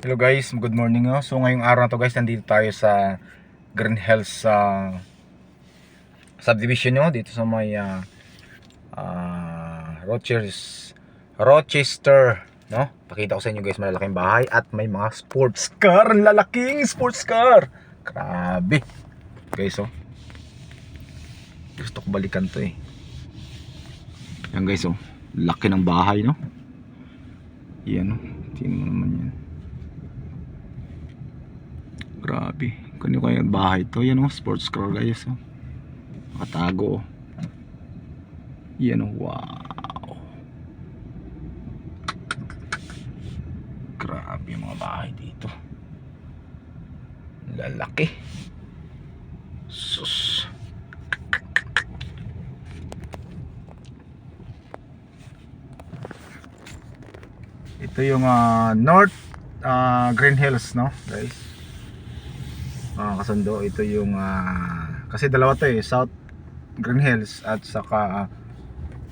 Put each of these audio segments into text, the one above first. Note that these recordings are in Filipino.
Hello guys, good morning. No? So ngayong araw na to guys, nandito tayo sa Green Hills sa subdivision nyo dito sa may ah, ah, Rochester, Rochester, no? Pakita ko sa inyo guys, malalaking bahay at may mga sports car, lalaking sports car. Grabe. Guys, oh. Gusto ko balikan to eh. Yan guys, oh. Laki ng bahay, no? Yan, oh. Tingnan mo naman yan. Grabe. Kanya kaya bahay to. Yan oh, sports car guys. Oh. Nakatago. Oh. Yan oh, wow. Grabe mga bahay dito. Lalaki. Sus. Ito yung ah, North ah, Green Hills, no, guys? Mga kasundo. Ito yung ah, kasi dalawa to eh South Green Hills at saka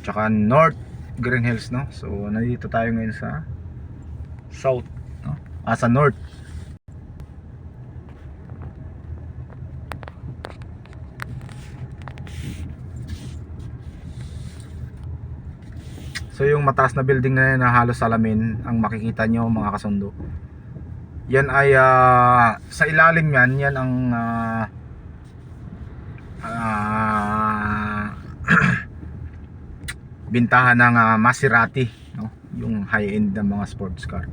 tsaka North Green Hills no? So nandito tayo ngayon sa South no? ah sa North. So yung mataas na building na yan na halos salamin ang makikita nyo mga kasundo yan ay ah, sa ilalim yan yan ang ah, ah, bintahan ng ah, Maserati no? yung high end ng mga sports car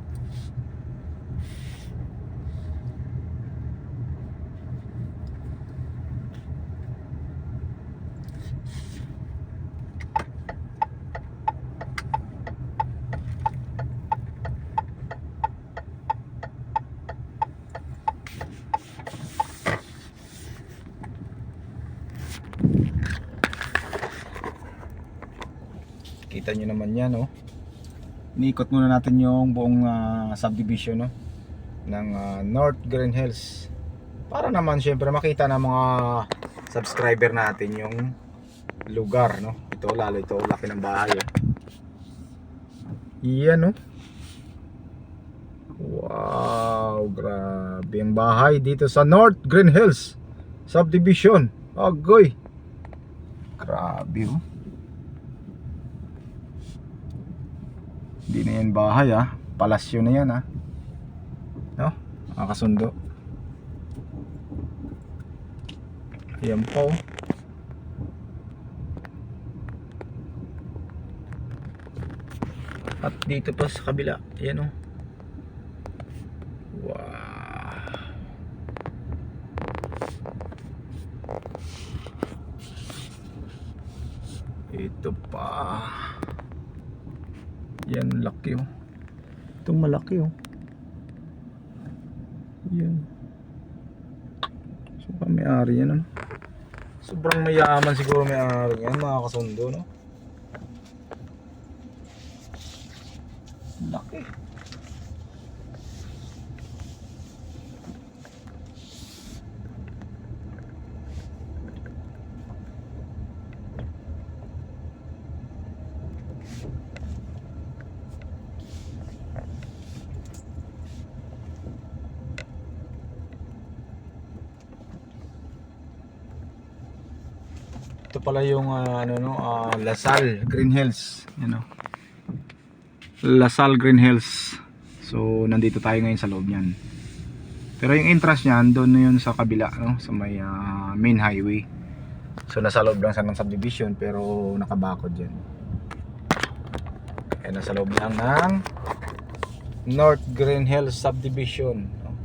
kita nyo naman yan no Iniikot muna natin yung buong ah, subdivision no ng ah, North Green Hills. Para naman syempre makita ng mga subscriber natin yung lugar no? Ito lalo ito laki ng bahay eh. yan no wow grabe ang bahay dito sa North Green Hills. Subdivision. Agoy. Grabe oh Hindi na yan bahay ah. Palasyo na yan ah. No? Mga kasundo. Ayan po. At dito pa sa kabila. Ayan oh. Wow. Ito pa. Yan, laki oh. Itong malaki oh. Yan. So, may-ari yan ano. Sobrang mayaman siguro may-ari yan, mga kasundo, no? Laki. Ito pala yung ah, ano no, ah, Lasal Green Hills, you know. Lasal Green Hills. So nandito tayo ngayon sa loob niyan. Pero yung entrance niyan doon na yun sa kabila no, sa may ah, main highway. So nasa loob lang sa ng subdivision pero nakabakod diyan. Kaya nasa loob lang ng North Green Hills subdivision. no.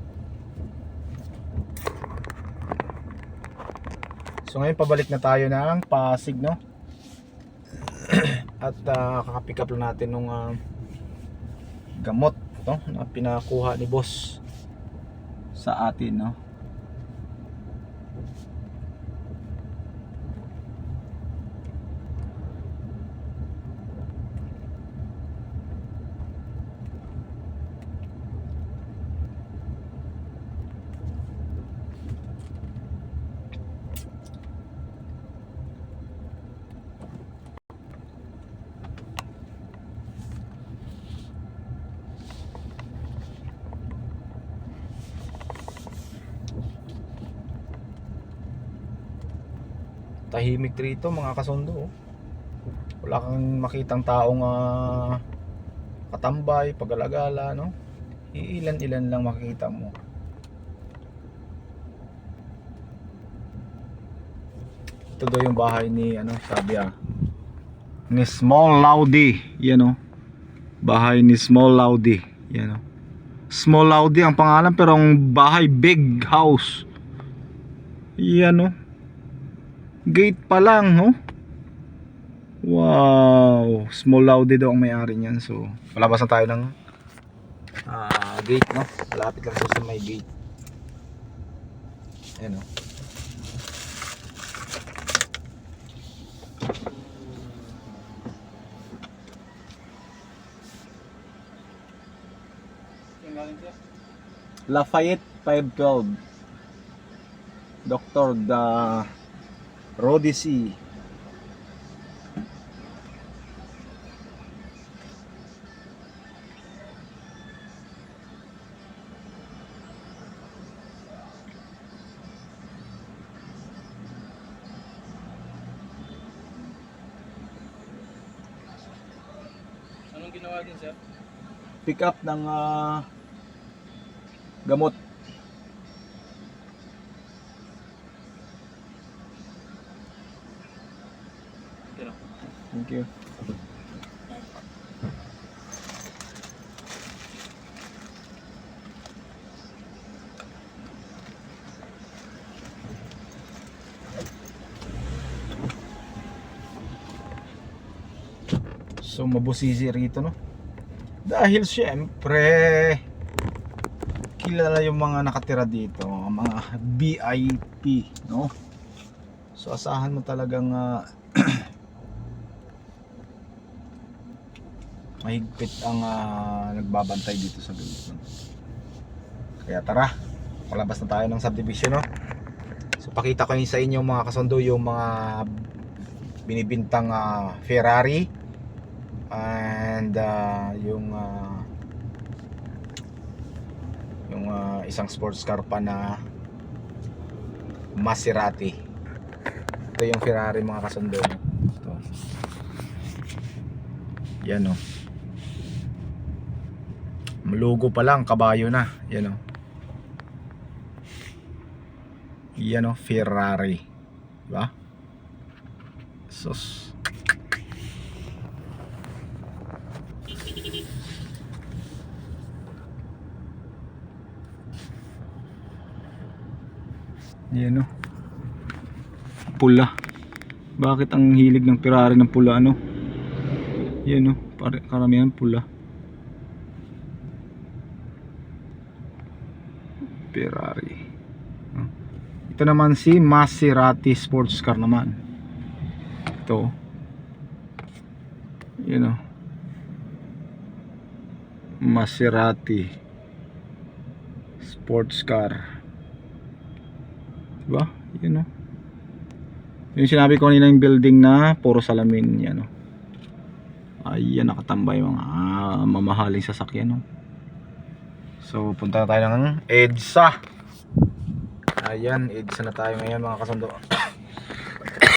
So ngayon pabalik na tayo ng Pasig no. At uh, kakapick up lang natin nung ah, gamot no na pinakuha ni boss sa atin no. Tahimik rito mga kasundo. oh. Wala kang makitang taong ah, katambay, pagalagala, no? Iilan-ilan lang makikita mo. Ito daw yung bahay ni ano, sabi ah. Ni Small Laudi, yan oh. Bahay ni Small Laudi, yan oh. Small Laudi ang pangalan pero ang bahay big house. Yan oh. Gate pa lang, oh. Wow, Small Laudi daw ang may-ari niyan. So, palabas na tayo ng ah, gate, no? Malapit lang sa may gate. Ayan, oh. Lafayette 512 Dr. Da Rodici Anong ginawa din sir? pick up ng ah, gamot Thank you. So mabusisi rito no. Dahil syempre kilala yung mga nakatira dito, mga VIP, no? So asahan mo talagang ah, mahigpit ang ah, nagbabantay dito sa no? Kaya tara, palabas na tayo ng subdivision, no? So pakita ko yun sa inyo mga kasundo yung mga binibintang ah, Ferrari and ah, yung ah, yung ah, isang sports car pa na Maserati. Ito yung Ferrari mga kasundo. no? Ito. Yan oh. Logo pa lang, kabayo na. Yan oh. Yan oh, Ferrari. Diba? Sus. Yan oh. Pula. Bakit ang hilig ng Ferrari ng pula ano? Yan pare karamihan pula. Ferrari. Oh. Ito naman si Maserati sports car naman. Ito. Yan oh. Maserati sports car. Diba? Yan oh. Yung sinabi ko kanina yung building na puro salamin yan oh. Ayan nakatambay mga ah, mamahaling sasakyan oh. So punta na tayo ng EDSA. Ayan EDSA na tayo ngayon mga kasundo